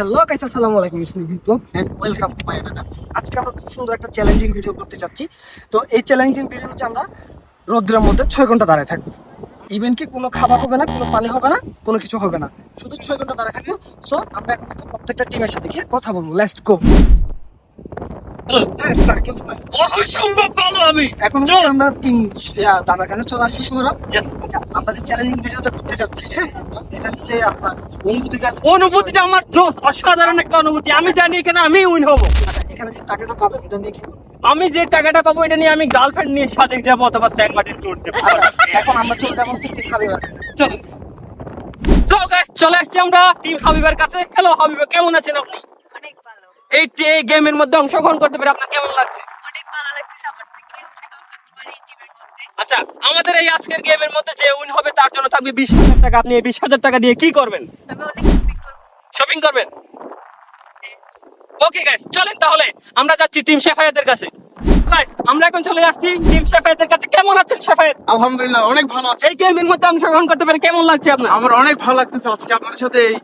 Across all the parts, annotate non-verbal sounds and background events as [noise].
Hello guys আসসালামু আলাইকুম ইসনি Biplob and welcome to my another আজকে আমরা খুব সুন্দর একটা চ্যালেঞ্জিং ভিডিও করতে চাচ্ছি তো এই চ্যালেঞ্জিং ভিডিও হচ্ছে আমরা রোদ্রের মধ্যে ছয় ঘণ্টা দাঁড়ায় থাকব। ইভেন কি কোনো খাবার হবে না, কোনো পানি হবে না, কোনো কিছু হবে না। শুধু ছয় ঘণ্টা দাঁড়ায় থাকব। সো আমরা এখন প্রত্যেকটা টিমের সাথে গিয়ে কথা বলব। লেটস গো অসম্ভব ভালো আমি। এখন আমরা টিম দাদার কাছে চলে আসছি সময় আচ্ছা আমরা যে চ্যালেঞ্জিং ভিডিওটা করতে চাচ্ছি হ্যাঁ। এটা হচ্ছে আপনার অনুভূতি অনুভূতিটা আমার জোস অসাধারণ একটা অনুভূতি। আমি জানি এখানে আমি উইন হব। আচ্ছা, এখানে যে টাকাটা পাবেন এটা নিয়ে কি আমি যে টাকাটা পাবো এটা নিয়ে আমি গার্লফ্রেন্ড নিয়ে সাজেক যাব অথবা সেন্ট মার্টিন ট্যুর দেবো। এখন আমরা চলে যাব ঠিক চলো। চলে আসছি আমরা টিম হাবিবের কাছে। হ্যালো হাবিব কেমন আছেন আপনি? এই এই গেমের মধ্যে অংশগ্রহণ করতে পেরে আপনার কেমন লাগছে? অনেক ভালো লাগতেছে আমার থেকে। আচ্ছা আমাদের এই আজকের গেমের মধ্যে যে উইন হবে তার জন্য থাকবে বিশ হাজার টাকা। আপনি এই বিশ হাজার টাকা দিয়ে কি করবেন? অনেক শপিং করবেন? ওকে গাইস চলেন তাহলে। আমরা যাচ্ছি টিম শেফায়েতের কাছে। আমরা এখন চলে আসছি টিম শেফায়েতের কাছে। কেমন আছেন শেফায়েত আলহামদুলিল্লাহ অনেক ভালো আছে। এই গেমের মধ্যে অংশগ্রহণ করতে পেরে কেমন লাগছে আপনার? আমার অনেক ভালো লাগতেছে আজকে। আপনাদের সাথে এই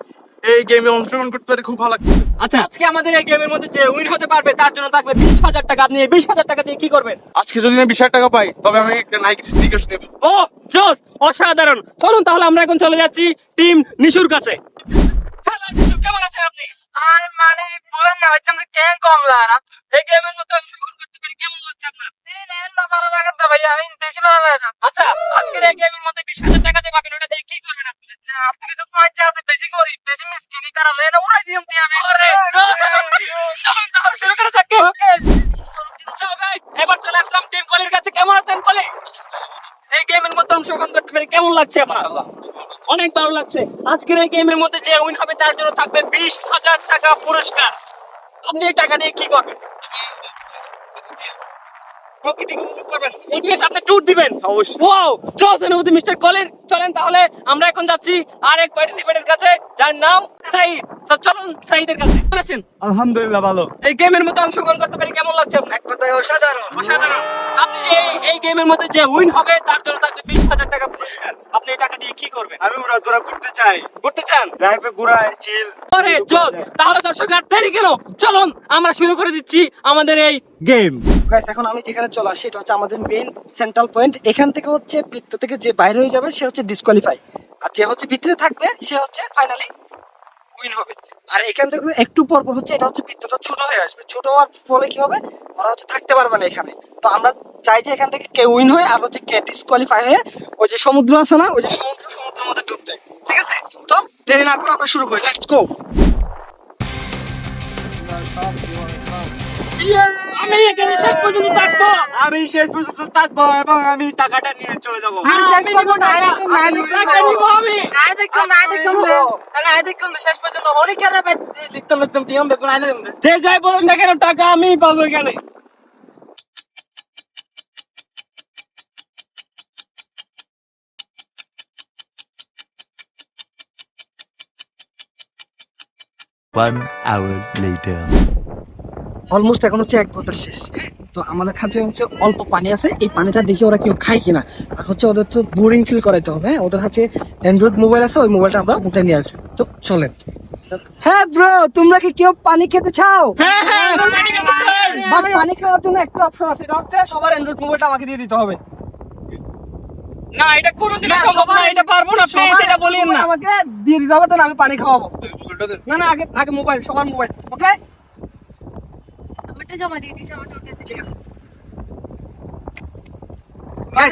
এই গেমে অংশগ্রহণ করতে পেরে খুব ভালো লাগতেছে। আচ্ছা। আজকে আমাদের এই গেমের মধ্যে যে উইন হতে পারবে তার জন্য থাকবে বিশ হাজার টাকা। আপনি বিশ হাজার টাকা দিয়ে কি করবেন? আজকে যদি আমি বিশ হাজার টাকা পাই তবে আমি একটা নাইকি স্টিকার দেব ও জোস অসাধারণ। চলুন তাহলে আমরা এখন চলে যাচ্ছি টিম নিশুর কাছে। হ্যালো নিশু কেমন আছেন আপনি? আর মানে পুরো না আমরা কেন কমলা এই গেমের মধ্যে অংশগ্রহণ করতে পেরে কেমন লাগছে আপনার ভালো লাগে তো ভাইয়া আমি বেশি ভালো লাগে না আচ্ছা আজকের এই গেমের মধ্যে বিশ হাজার টাকা দিয়ে পাবেন ওটা দিয়ে কি করবেন আপনি আপনি কিছু পয়সা আছে বেশি করি বেশি মিসকিন এই কারণে না উড়াই দিম তুই আমি আরে, চলুন তাহলে শুরু করা যাক ওকে So guys, এবার চলে আসলাম টিম কলির কাছে কেমন আছেন কলি এই গেমের মধ্যে অংশগ্রহণ করতে পেরে কেমন লাগছে অনেক ভালো লাগছে। আজকের এই গেমের মধ্যে যে উইন হবে তার জন্য থাকবে বিশ হাজার টাকা পুরস্কার। আপনি এই টাকা দিয়ে কি করবেন? প্রকৃতিকে উপভোগ করবেন। এটিএস আপনি ট্যুর দিবেন। অবশ্যই। ওয়াও চল অনুভূতি মিস্টার কলির। চলেন তাহলে আমরা এখন যাচ্ছি আরেক পার্টিসিপেন্টের কাছে যার নাম সাইদ। চলুন সাইদের কাছে। কেমন আছেন? আলহামদুলিল্লাহ ভালো। এই গেমের মধ্যে অংশগ্রহণ করতে পেরে কেমন লাগছে? এক কথায় অসাধারণ। অসাধারণ। আপনি এই- এই গেমের মধ্যে যে উইন হবে তার জন্য বিশ হাজার টাকা পুরস্কার। আপনি এই টাকা দিয়ে কি করবেন? আমি দৌড়া করতে চাই। করতে চান? লাইফে ঘুরায় চিল আরে জোস তাহলে দর্শক আর দেরি কেন? চলুন আমরা শুরু করে দিচ্ছি আমাদের এই গেম গাইস এখন আমি যেখানে চলে আসি এটা হচ্ছে আমাদের মেইন সেন্ট্রাল পয়েন্ট এখান থেকে হচ্ছে বৃত্ত থেকে যে বাইরে হয়ে যাবে সে হচ্ছে ডিসকোয়ালিফাই আর যে হচ্ছে ভিতরে থাকবে সে হচ্ছে ফাইনালি উইন হবে। আর এখান থেকে একটু পর পর হচ্ছে এটা হচ্ছে বৃত্তটা ছোট হয়ে আসবে। ছোট হওয়ার ফলে কি হবে? ওরা হচ্ছে থাকতে পারবে না এখানে। তো আমরা চাই যে এখান থেকে কে উইন হয় আর হচ্ছে কে ডিসকোয়ালিফাই হয়ে ওই যে সমুদ্র আছে না ওই যে সমুদ্র সমুদ্রের মধ্যে ডুব দেয়। ঠিক আছে? তো দেরি না করে আমরা শুরু করি। লেটস গো আমি এখানে শেষ পর্যন্ত থাকব। আমি শেষ পর্যন্ত থাকব এবং আমি টাকাটা নিয়ে চলে যাব। আমি শেষ পর্যন্ত থাকব। টাকা নিবো আমি। যে যাই বলুন না কেন টাকা আমি পাবো এখানে। One hour later. অলমোস্ট এখন হচ্ছে এক ঘণ্টা শেষ। তো আমাদের কাছে হচ্ছে অল্প পানি আছে এই পানিটা দেখে ওরা কেউ খায় কিনা। আর হচ্ছে ওদের তো বোরিং ফিল করাইতে হবে হ্যাঁ? ওদের কাছে অ্যান্ড্রয়েড মোবাইল আছে ওই মোবাইলটা আমরা উঠে নিয়ে আসব। তো চলেন। হ্যাঁ ব্রো তোমরা কি কেউ পানি খেতে চাও? হ্যাঁ হ্যাঁ পানি খাওয়ার জন্য একটা অপশন আছে এটা হচ্ছে সবার অ্যান্ড্রয়েড মোবাইলটা আমাকে দিয়ে দিতে হবে। না এটা কোনোদিন সম্ভব না এটা পারব না প্লিজ এটা বলিয়েন না। আমাকে দিয়ে দিতে হবে তো আমি পানি খাওয়াবো। না না আগে আগে মোবাইল সবার মোবাইল ওকে জমা দিয়ে উঠেছে ঠিক আছে। হ্যাঁ,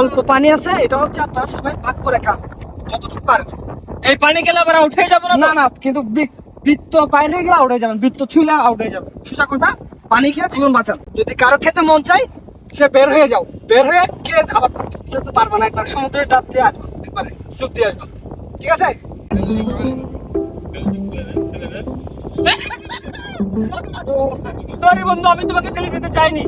অল্প পানি আছে এটা হচ্ছে আপনারা সবাই ভাগ করে খান। যতটুকু পারেন এই পানি খেলে আবার উঠে যাব না না কিন্তু বৃত্ত বাইরে গেলে আউট হয়ে যাবেন। বৃত্ত ছুঁলে আউট হয়ে যাবে সোজা কথা পানি খেয়ে জীবন বাঁচান। যদি কারও খেতে মন চাই সে বের হয়ে যাও। বের হয়ে খেয়ে আবার খেতে পারবে না একবার সমুদ্রের ডাব দিয়ে আসবে একবারে ডুব দিয়ে আসবে। ঠিক আছে? সরি বন্ধু আমি তোমাকে ফেলে দিতে চাইনি।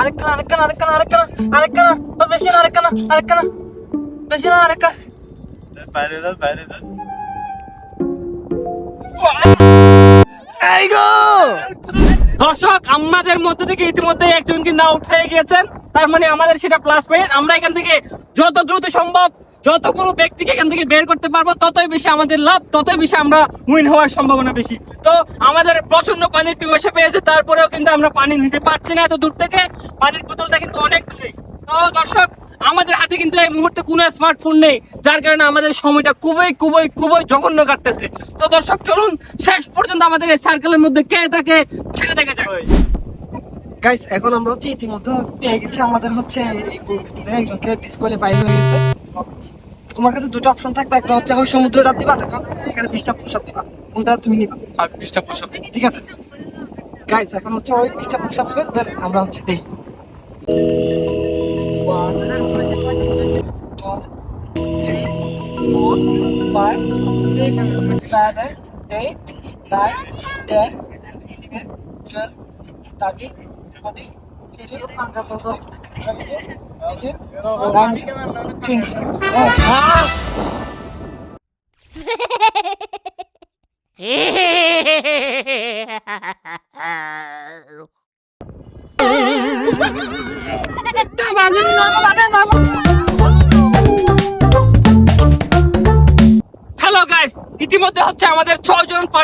আরেকখানা আরেকখানা আরেকখানা আরেকখানা আরেকখানা বেশি না আরেকখানা আরেকখানা বেশি না আরেকখানা এই গো! দর্শক আমাদের মধ্যে থেকে ইতিমধ্যে একজন কিন্তু হয়ে গিয়েছেন। তার মানে আমাদের সেটা প্লাস পয়েন্ট আমরা এখান থেকে যত দ্রুত সম্ভব যতগুলো ব্যক্তিকে এখান থেকে বের করতে পারব, ততই বেশি আমাদের লাভ, ততই বেশি আমরা উইন হওয়ার সম্ভাবনা বেশি। তো আমাদের প্রচণ্ড পানির পিপাসা পেয়েছে, তারপরেও কিন্তু আমরা পানি নিতে পারছি না এত দূর থেকে। পানির বোতলটা কিন্তু অনেক দূরে তো দর্শক, আমাদের হাতে কিন্তু এই মুহূর্তে কোনো স্মার্টফোন নেই, যার কারণে আমাদের সময়টা খুবই খুবই খুবই জঘন্য কাটতেছে। তো দর্শক, চলুন, শেষ পর্যন্ত আমাদের এই সার্কেলের মধ্যে কে থাকে সেটা দেখা যাক। গাইস এখন আমরা হচ্ছে ইতিমধ্যে পেয়ে গেছি আমাদের হচ্ছে এই গ্রুপ থেকে একজনকে ডিসকোয়ালিফাই হয়ে গেছে। তোমার কাছে দুটো অপশন থাকবে একটা হচ্ছে ওই সমুদ্রটা দিবা দেখো এখানে বিশটা প্রসাদ দিবা কোনটা তুমি নিবা? আর বিশটা প্রশ্ন ঠিক আছে। গাইস এখন হচ্ছে ওই বিশটা প্রসাদ দিবে then আমরা হচ্ছে দেই। Three, four, five, six, seven, eight, nine, ten, eleven, twelve, thirteen, Hadi. Çocuk bankası olsa. Edin. Ben çünkü. Hehehehe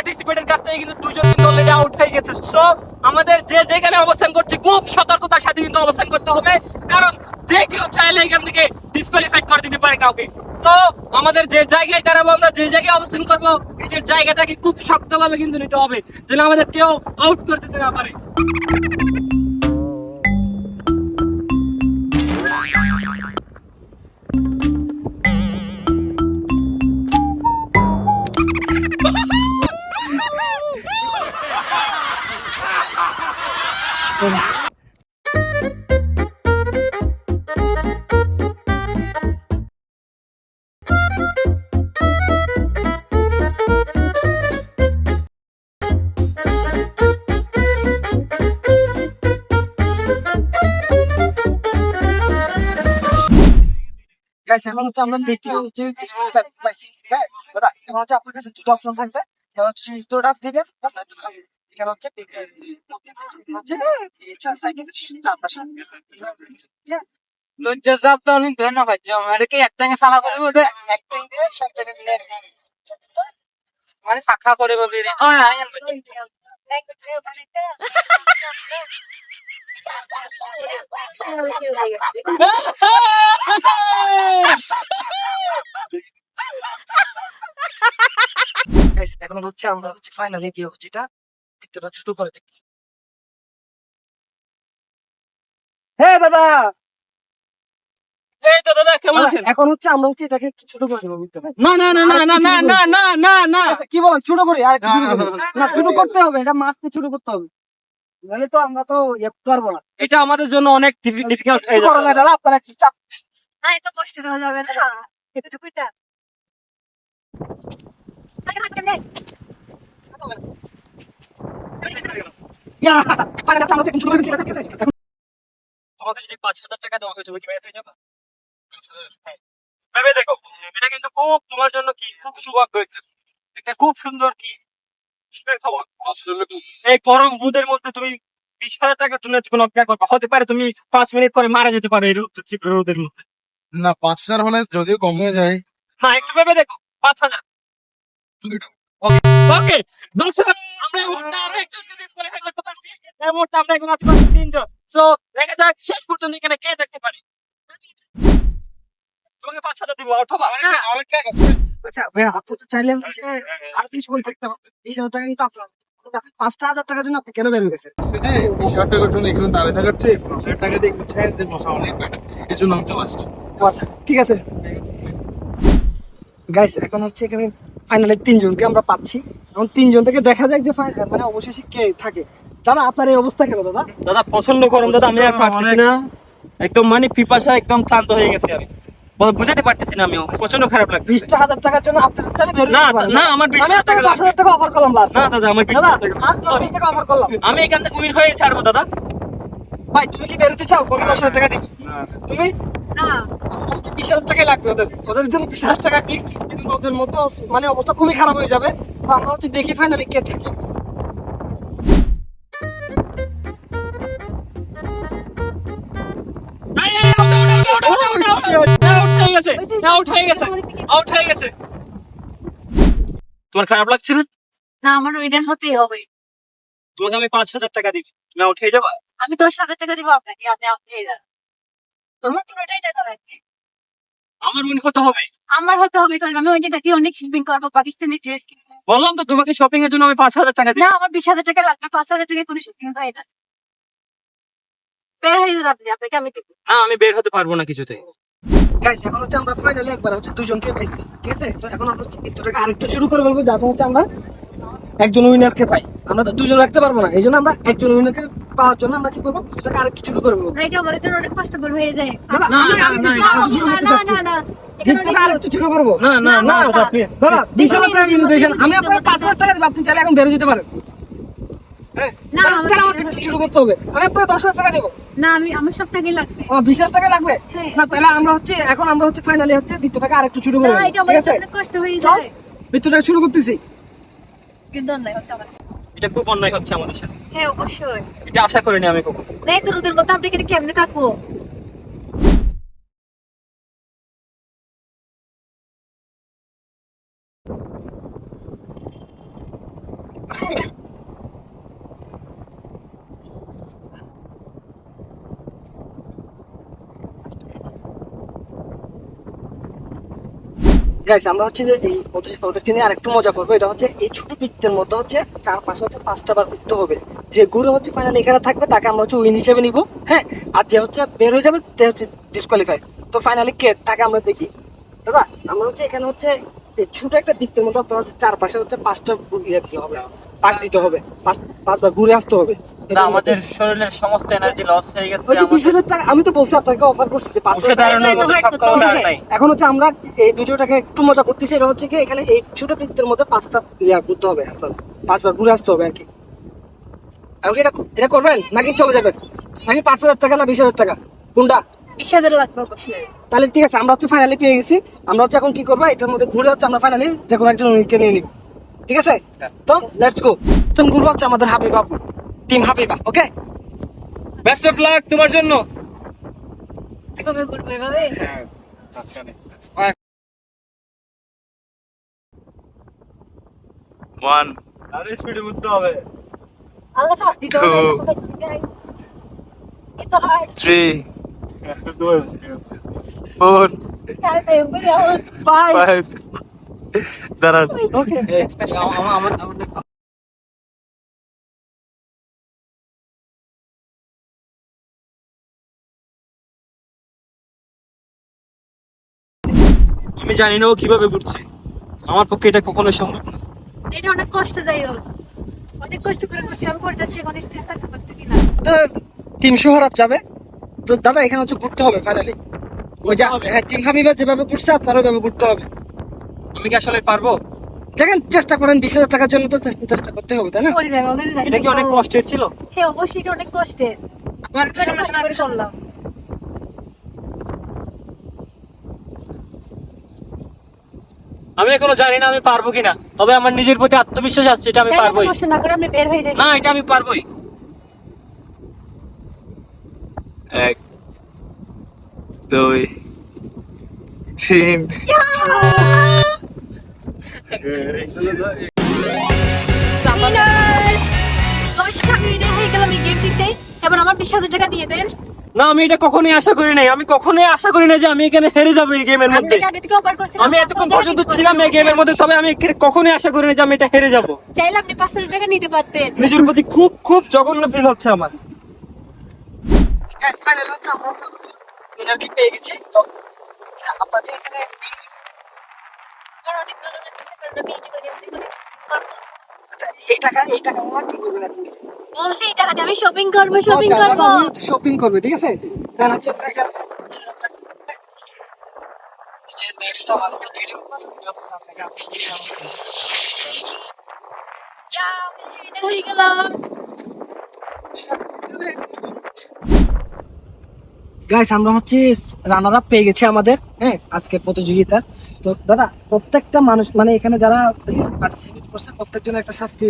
থেকে কিন্তু দুজন কিন্তু অলরেডি আউট হয়ে গেছে। সো আমাদের যে যেখানে অবস্থান করছে, খুব সতর্কতার সাথে কিন্তু অবস্থান করতে হবে। কারণ যে কেউ চাইলে এখান থেকে ডিসকোয়ালিফাইড করে দিতে পারে কাউকে। তো আমাদের যে জায়গায় দাঁড়াবো, আমরা যে জায়গায় অবস্থান করব, নিজের জায়গাটাকে খুব শক্তভাবে কিন্তু নিতে হবে। যেন আমাদের কেউ আউট করে দিতে না পারে। গাইস হচ্ছে আমরা দ্বিতীয় হচ্ছে disqualified পাইছি হ্যাঁ? হচ্ছে আপনার কাছে দুটো অপশন থাকবে। হচ্ছে সমুদ্রটা দিবেন। হচ্ছে? হ্যাঁ। এখন হচ্ছে আমরা হচ্ছে ফাইনালি কি হচ্ছে এটা ভিতরটা ছোট করে দেখি। হ্যাঁ দাদা! এই তো দাদা কেমন আছেন? এখন হচ্ছে আমরা হচ্ছে এটাকে ছোট করে দেবো ভিতরে না না না না না না না না না। না কি বলেন ছোট করি আর একটু না ছোট [laughs] করতে হবে এটা মাছ ছোট করতে হবে। নাহলে তো আমরা তো ইয়ে পারব না। এটা আমাদের জন্য অনেক ডিফিকাল্ট দাদা আপনারা একটু চাপ। না এত কষ্ট দেওয়া যাবে না। এতটুকুটা আগে হাত কেমনে? তোমাকে যদি পাঁচ হাজার টাকা দেওয়া হয় তুমি কি বের হয়ে যাবে? হ্যাঁ। ভেবে দেখো এটা কিন্তু খুব তোমার জন্য কি? খুব সৌভাগ্য একটা একটা খুব সুন্দর কি? খবর। এই গরম রোদের মধ্যে তুমি বিশ হাজার টাকার জন্য কোনো অপেক্ষা করবে? হতে পারে তুমি পাঁচ মিনিট পরে মারা যেতে পারো এই রোদ তীব্র রোদের মধ্যে। না পাঁচ হাজার হলে যদিও কম হয়ে যায়। না একটু ভেবে দেখো পাঁচ হাজার। ওকে দর্শক আমরা এই মুহূর্তে আরও একজনকে disqualify করতে পারছি এই মুহূর্তে আমরা এখন আছি মাত্র তিনজন। তো দেখা যাক শেষ পর্যন্ত এখানে কে দেখতে পারি। তোমাকে পাঁচ হাজার দিব অথবা আচ্ছা ভাইয়া আপনি তো চাইলে হচ্ছে আর কিছু করে দেখতে পারতেন বিশ হাজার টাকা কিন্তু আপনার পাঁচটা হাজার টাকার জন্য আপনি কেন বের হয়েছেন বিশ হাজার টাকার জন্য এখানে দাঁড়িয়ে থাকার চেয়ে পাঁচ হাজার টাকা দিয়ে এখানে দিয়ে বসা অনেক বেটার এই জন্য আমি চলে আসছি। আচ্ছা ঠিক আছে। গাইস এখন হচ্ছে এখানে ফাইনালে তিনজনকে আমরা পাচ্ছি। এখন তিনজন থেকে দেখা যাক যে মানে অবশেষে কে থাকে। দাদা আপনার এই অবস্থা কেন দাদা? দাদা প্রচণ্ড গরম দাদা আমি আর পারতেছি না। একদম মানে পিপাসা একদম ক্লান্ত হয়ে গেছে আমি। বুঝাতে পারতেছি না আমিও। প্রচণ্ড খারাপ লাগছে বিশটা হাজার টাকার জন্য আপনি তো বের না, না, আমার 20 আমি হাজার টাকা আপনাকে দশ হাজার টাকা অফার করলাম লাস্ট না দাদা আমার বিশ হাজার টাকা অফার করলাম। আমি এখান থেকে উইন হয়ে ছাড়বো দাদা। ভাই তুমি কি বেরোতে চাও? কত দশ হাজার টাকা দিবি? তুমি? না বিশ হাজার টাকাই লাগবে ওদের। ওদের জন্য বিশ হাজার টাকা ফিক্স কিন্তু ওদের মানে অবস্থা খুবই খারাপ হয়ে যাবে। তো আমরা হচ্ছে দেখি ফাইনালি কে থাকে। হয়ে হয়ে তোমার খারাপ লাগছে না? না আমার উইনার হতেই হবে। তোমাকে আমি পাঁচ হাজার টাকা দিবি। তুমি উঠে যাবা? আমি দশ হাজার টাকা দিব আপনাকে আপনি আপনি হয়ে যান। আমার তো ওটাই টাকা লাগবে। আমার উইন হতে হবে। আমার হতে হবে কারণ আমি ওইটা দিয়ে অনেক শপিং করব পাকিস্তানি ড্রেস কিনবো। বললাম তো তোমাকে শপিং এর জন্য আমি পাঁচ হাজার টাকা দিই। না আমার বিশ হাজার টাকা লাগবে পাঁচ হাজার টাকা কোনো শপিং হয় না। বের হয়ে যান আপনি আপনাকে আমি দেবো। না আমি বের হতে পারব না কিছুতে। গাইস এখন হচ্ছে আমরা ফাইনালি একবার হচ্ছে দুজনকে পাইছি ঠিক আছে? তো এখন আমরা একটুটাকে আরেকটু শুরু করে বলব যাতে হচ্ছে আমরা একজন উইনারকে পাই। আমরা তো দুজন রাখতে পারব না এই জন্য আমরা একজন উইনারকে পাওয়ার জন্য আমরা কি করব? একটুটাকে আরেকটু শুরু করে বলব। না, এটা আমাদের জন্য অনেক কষ্ট করে হয়ে যায়। না, না, করব হাজার টাকা কিন্তু দেখেন আমি আপনাকে পাঁচ হাজার টাকা আপনি চাইলে এখন বেরো যেতে পারেন। না, তাহলে আমাদের আমাকে একটু শুরু করতে হবে। আমি দশ হাজার টাকা দেবো। না আমি আমার সব লাগবে। ও বিশ টাকা লাগবে? হ্যাঁ। না তাহলে আমরা হচ্ছে এখন আমরা হচ্ছে ফাইনালি হচ্ছে বৃত্তটাকে আরেকটু শুরু করে না দেবো, ঠিক আছে? কষ্ট হয়ে যায়। বৃত্তটাকে শুরু করতেছি। কিন্তু অন্যায় হচ্ছে আমার এটা খুব অন্যায় হচ্ছে আমাদের সাথে। হ্যাঁ অবশ্যই। এটা আশা করিনি আমি কখনো। না তো রোদের মতো আপনি এখানে কেমনে থাকব? গাইস আমরা হচ্ছে যে এই ওদেরকে নিয়ে আরেকটু মজা করব। এটা হচ্ছে এই ছোট বৃত্তের মধ্যে হচ্ছে চারপাশে হচ্ছে পাঁচটা বার ঘুরতে হবে। যে গুরু হচ্ছে ফাইনালি এখানে থাকবে, তাকে আমরা হচ্ছে উইন হিসেবে নিবো হ্যাঁ? আর যে হচ্ছে বের হয়ে যাবে তে হচ্ছে ডিসকোয়ালিফাই তো ফাইনালি কে? তাকে আমরা দেখি। দাদা, আমরা হচ্ছে এখানে হচ্ছে ছোট একটা বৃত্তের মধ্যে আপনার হচ্ছে চারপাশে হচ্ছে পাঁচটা ইয়ে দিতে হবে। পাক দিতে হবে। পাঁচবার ঘুরে আসতে হবে। না আমাদের শরীরের সমস্ত এনার্জি লস হয়ে গেছে আমি তো বলছি আপনাকে অফার করছি যে। নাই। এখন হচ্ছে আমরা এই ভিডিওটাকে একটু মজা করতেছি এটা হচ্ছে কি এখানে এই ছোট বৃত্তের মধ্যে পাঁচটা ইয়া করতে হবে আপনার পাঁচবার ঘুরে আসতে হবে আর কি। কি এটা এটা করবেন নাকি চলে যাবেন? নাকি পাঁচ হাজার টাকা না বিশ হাজার টাকা? কোনটা? বিশ হাজার লাগবে অবশ্যই। তাহলে ঠিক আছে আমরা হচ্ছে ফাইনালি পেয়ে গেছি। আমরা হচ্ছে এখন কি করব এটার মধ্যে ঘুরে হচ্ছে আমরা ফাইনালি যে কোনো একজন উইকে নিয়ে নিব। ঠিক আছে? হ্যাঁ। তো লেটস গো তুমি ঘুরবো হচ্ছে আমাদের Habiba team Habiba okay best of luck তোমার জন্য। এভাবে ঘুরবো এভাবে? ওয়ান আরে স্পিডে উঠতে হবে। আল্লাহ ফাঁস দিতে হবে এত hard three four by five okay আমার আমি জানি না ও কীভাবে ঘুরছে। আমার পক্ষে এটা কখনো সম্ভব না। এটা অনেক কষ্টদায়ক অনেক কষ্ট করে করছি আমি করে যাচ্ছি এখন স্থির থাকতে পারতেছি না। টিম সোহরাব যাবে? তো দাদা এখানে হচ্ছে ঘুরতে হবে ফাইনালি ওই যা হবে? হ্যাঁ হাবিবা যেভাবে ঘুরছে আপনারও এভাবে ঘুরতে হবে। আমি কি আসলে পারব? দেখেন চেষ্টা করেন বিশ হাজার টাকার জন্য তো চেষ্টা- চেষ্টা করতে হবে তাই না। এটা কি অনেক কষ্টের ছিল? হ্যাঁ অবশ্যই এটা অনেক কষ্টের। অনেক কষ্ট করে করলাম। আমি এখনও জানি না আমি পারব কিনা তবে আমার নিজের প্রতি আত্মবিশ্বাস আছে এটা আমি পারবোই। হয়ে যাই না এটা আমি পারবোই। এক দুই তিন। অবশ্যই আমি winner হয়ে গেলাম এই গেমটিতে এবার আমার বিশ হাজার টাকা দিয়ে দেন না আমি এটা কখনোই আশা করি নাই। আমি কখনোই আশা করি না যে আমি এখানে হেরে যাব এই গেমের মধ্যে। আমি এতক্ষণ পর্যন্ত ছিলাম এই গেমের মধ্যে তবে আমি কখনোই আশা করি না যে আমি এটা হেরে যাব। চাইলে আপনি পাঁচ হাজার টাকা নিতে পারতেন। নিজের প্রতি খুব খুব জঘন্য ফিল হচ্ছে আমার। ফাইনাল হচ্ছে আমরা পেয়ে গেছি। তো আপনার এখানে আমার অনেক ভালো লাগতেছে কারণ আমি এই টাকা দিয়ে অনেক অনেক করব আচ্ছা এই টাকা এই টাকা আমরা কি করবেন আপনি বলছি এই টাকা আমি শপিং করব শপিং করব। শপিং করবে ঠিক আছে? দেন হচ্ছে এখানে হচ্ছে 20,000 টাকা। যে next আমার তো ভিডিও আপনাকে আপনি যা আমি winner হয়ে গেলাম গাইস আমরা হচ্ছে রানার আপ পেয়ে গেছি আমাদের হ্যাঁ আজকের প্রতিযোগিতা তো দাদা প্রত্যেকটা মানুষ মানে এখানে যারা পার্টিসিপেট করছে প্রত্যেকজন একটা শাস্তি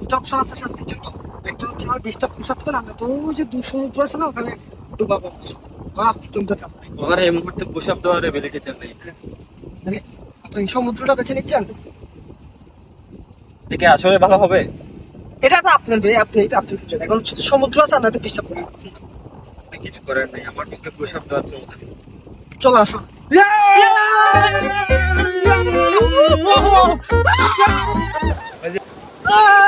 দুটো অপশন আছে শাস্তির জন্য একটা হচ্ছে আমার বিশটা পোশাক করে আমরা তো ওই যে দুশো মুদ্র আছে না ওখানে ডুবা আপনি কোনটা চান আমার এই মুহূর্তে পোশাক দেওয়ার এবিলিটি নেই মানে আপনি সমুদ্রটা বেছে নিচ্ছেন থেকে আসলে ভালো হবে এটা তো আপনার ভাই আপনি এটা আপনি এখন সমুদ্র আছে না তো বিশটা পোশাক কিছু করার নেই আমার পক্ষে প্রসাব দেওয়া চলবে চলো আসো Ah!